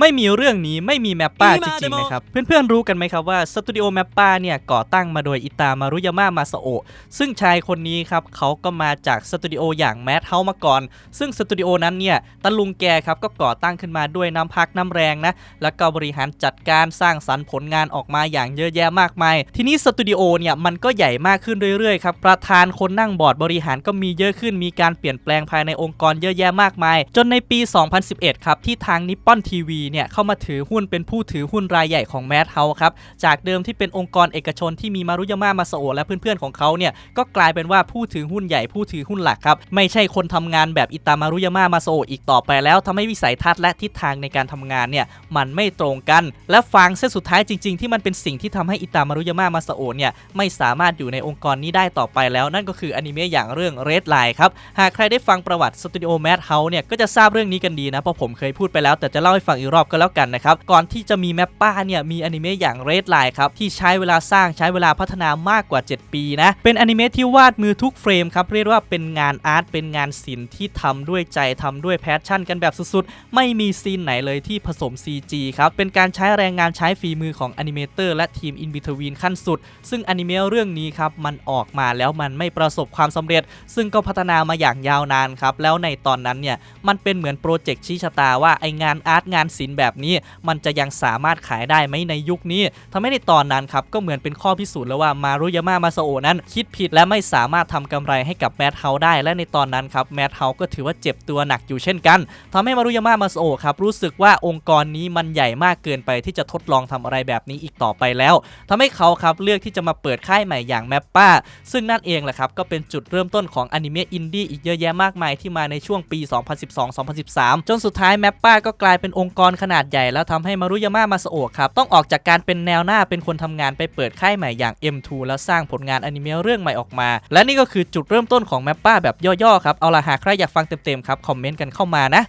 ไม่มีเรื่องนี้ไม่มีแมปป้าจริงๆนะครับ เพื่อนๆรู้กันไหมครับว่าสตูดิโอแมปป้าเนี่ยก่อตั้งมาโดยอิตามารุยาม่ามาซาโอะซึ่งชายคนนี้ครับเขาก็มาจากสตูดิโออย่างแมทเฮามาก่อน ซึ่งสตูดิโอนั้นเนี่ยตะลุงแกครับก็ก่อตั้งขึ้นมาด้วยน้ำพักน้ำแรงนะแล้วก็บริหารจัดการสร้างสรรค์ผลงานออกมาอย่างเยอะแยะมากมาย ทีนี้สตูดิโอเนี่ยมันก็ใหญ่มากขึ้นเรื่อยๆครับประธานคนนั่งบอร์ดบริหารก็มีเยอะขึ้น มีการเปลี่ยนแปลงภายในองค์กรเยอะแยะมากมาย จนในปี 2011 ครับที่ทางนิปปอนทีวีเนี่ยเข้ามาถือหุ้นเป็นผู้ถือหุ้นรายใหญ่ของแม d เฮาครับจากเดิมที่เป็นองค์กรเอกชนที่มีมารุยาม่ามาโอะและเพื่อนๆของเขาเนี่ยก็กลายเป็นว่าผู้ถือหุ้นใหญ่ผู้ถือหุ้นหลักครับไม่ใช่คนทำงานแบบอิตามารุยาม่ามาโซอีกต่อไปแล้วทำให้วิสัยทัศน์และทิศทางในการทำงานเนี่ยมันไม่ตรงกัน และฟางเส้นสุดท้ายจริง ๆ ที่มันเป็นสิ่งที่ทำให้อิตามารุยาม่ามาโซเนี่ยไม่สามารถอยู่ในองค์กรนี้ได้ต่อไปแล้ว นั่นก็คืออนิเมะอย่างเรื่อง Red Line ครับหากใครได้ฟังประวัติสตูดิโอแม d เฮาเนี่ยก็จะทราบเรื่องนี้กันดีนะเพราะผมเคยพูดไปแล้วแต่จะเล่าให้ฟังอีกรอบก็แล้วกันนะครับ ก่อนที่จะมีแมปป้าเนี่ยมีอนิเมะอย่าง Red Line ครับที่ใช้เวลาสร้างใช้เวลาพัฒนามากกว่า 7 ปีนะ เป็นอนิเมะที่วาดมือทุกเฟรมครับเรียกว่าเป็นงานอาร์ตเป็นงานศิลป์ที่ทำด้วยใจทำด้วยแพชชั่นกันแบบสุดๆ ไม่มีซีนไหนเลยที่ผสม CG ครับเป็นการใช้แรงงานใช้ฝีมือของอนิเมเตอร์และทีมอินบิทวีนขั้นสุด ซึ่งอนิเมะเรื่องนี้ครับมันออกมาแล้วมันไม่ประสบความสำเร็จ ซึ่งก็พัฒนามาอย่างยาวนานครับแล้วในตอนนั้นเนี่ยมันเป็นเหมือนโปรเจกต์ชี้ชะตาว่าไองานอาร์ตงานศิลป์แบบนี้ มันจะยังสามารถขายได้ไหมในยุคนี้ทำให้ในตอนนั้นครับก็เหมือนเป็นข้อพิสูจน์แล้วว่ามารุยาม่ามาซาโอนั้น คิดผิดและไม่สามารถทำกำไรให้กับแมทเฮาได้ และในตอนนั้นครับแมทเฮาก็ถือว่าเจ็บตัวหนักอยู่เช่นกันทำให้มารุยาม่ามาซาโอครับรู้สึกว่าองค์กรนี้มันใหญ่มากเกินไปที่จะทดลองทำอะไรแบบนี้อีกต่อไปแล้วทำให้เขาครับเลือกที่จะมาเปิดค่ายใหม่อย่างแมปป้าซึ่งนั่นเองแหละครับก็เป็นจุดเริ่มต้นของอนิเมะอินดี้อีกเยอะแยะมากมายที่มาในช่วงปี 2012-2013 จนสุดท้ายแมปป้าก็กลายเป็นองค์กรขนาดใหญ่แล้วทำให้มารุยาม่ามาสโอะครับ ต้องออกจากการเป็นแนวหน้าเป็นคนทำงานไปเปิดค่ายใหม่อย่าง M2 แล้วสร้างผลงานอนิเมะเรื่องใหม่ออกมา และนี่ก็คือจุดเริ่มต้นของแมปป้าแบบย่อๆครับ เอาล่ะหากใครอยากฟังเต็มๆครับ คอมเมนต์กันเข้ามานะ